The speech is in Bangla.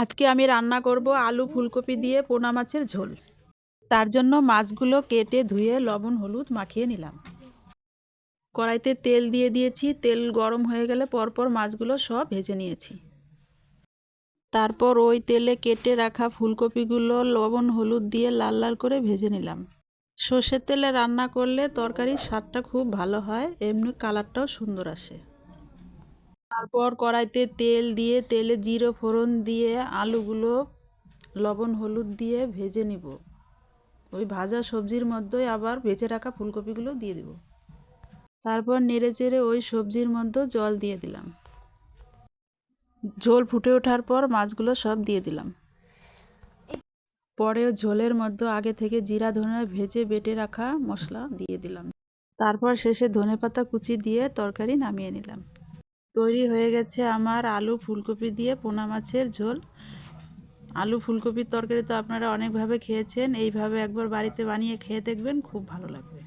আজকে আমি রান্না করব আলু ফুলকপি দিয়ে পোনা মাছের ঝোল। তার জন্য মাছগুলো কেটে ধুয়ে লবণ, হলুদ মাখিয়ে নিলাম। কড়াইতে তেল দিয়ে দিয়েছি। তেল গরম হয়ে গেলে পরপর মাছগুলো সব ভেজে নিয়েছি। তারপর ওই তেলে কেটে রাখা ফুলকপিগুলো লবণ, হলুদ দিয়ে লাল লাল করে ভেজে নিলাম। সর্ষের তেলে রান্না করলে তরকারির স্বাদটা খুব ভালো হয়, এমনি কালারটাও সুন্দর আসে। তারপর কড়াইতে তেল দিয়ে, তেলে জিরো ফোড়ন দিয়ে আলুগুলো, লবণ, হলুদ দিয়ে ভেজে নিব। ওই ভাজা সবজির মধ্যেই আবার ভেজে রাখা ফুলকপিগুলো দিয়ে দিব। তারপর নেড়ে চেড়ে ওই সবজির মধ্যে জল দিয়ে দিলাম। ঝোল ফুটে ওঠার পর মাছগুলো সব দিয়ে দিলাম। পরে ঝোলের মধ্যে আগে থেকে জিরা, ধনে ভেজে বেটে রাখা মশলা দিয়ে দিলাম। তারপর শেষে ধনে পাতা কুচি দিয়ে তরকারি নামিয়ে নিলাম। তৈরি হয়ে গেছে আমার আলু ফুলকপি দিয়ে পোনা মাছের ঝোল। আলু ফুলকপির তরকারি তো আপনারা অনেকভাবে খেয়েছেন। এইভাবে একবার বাড়িতে বানিয়ে খেয়ে দেখবেন, খুব ভালো লাগবে।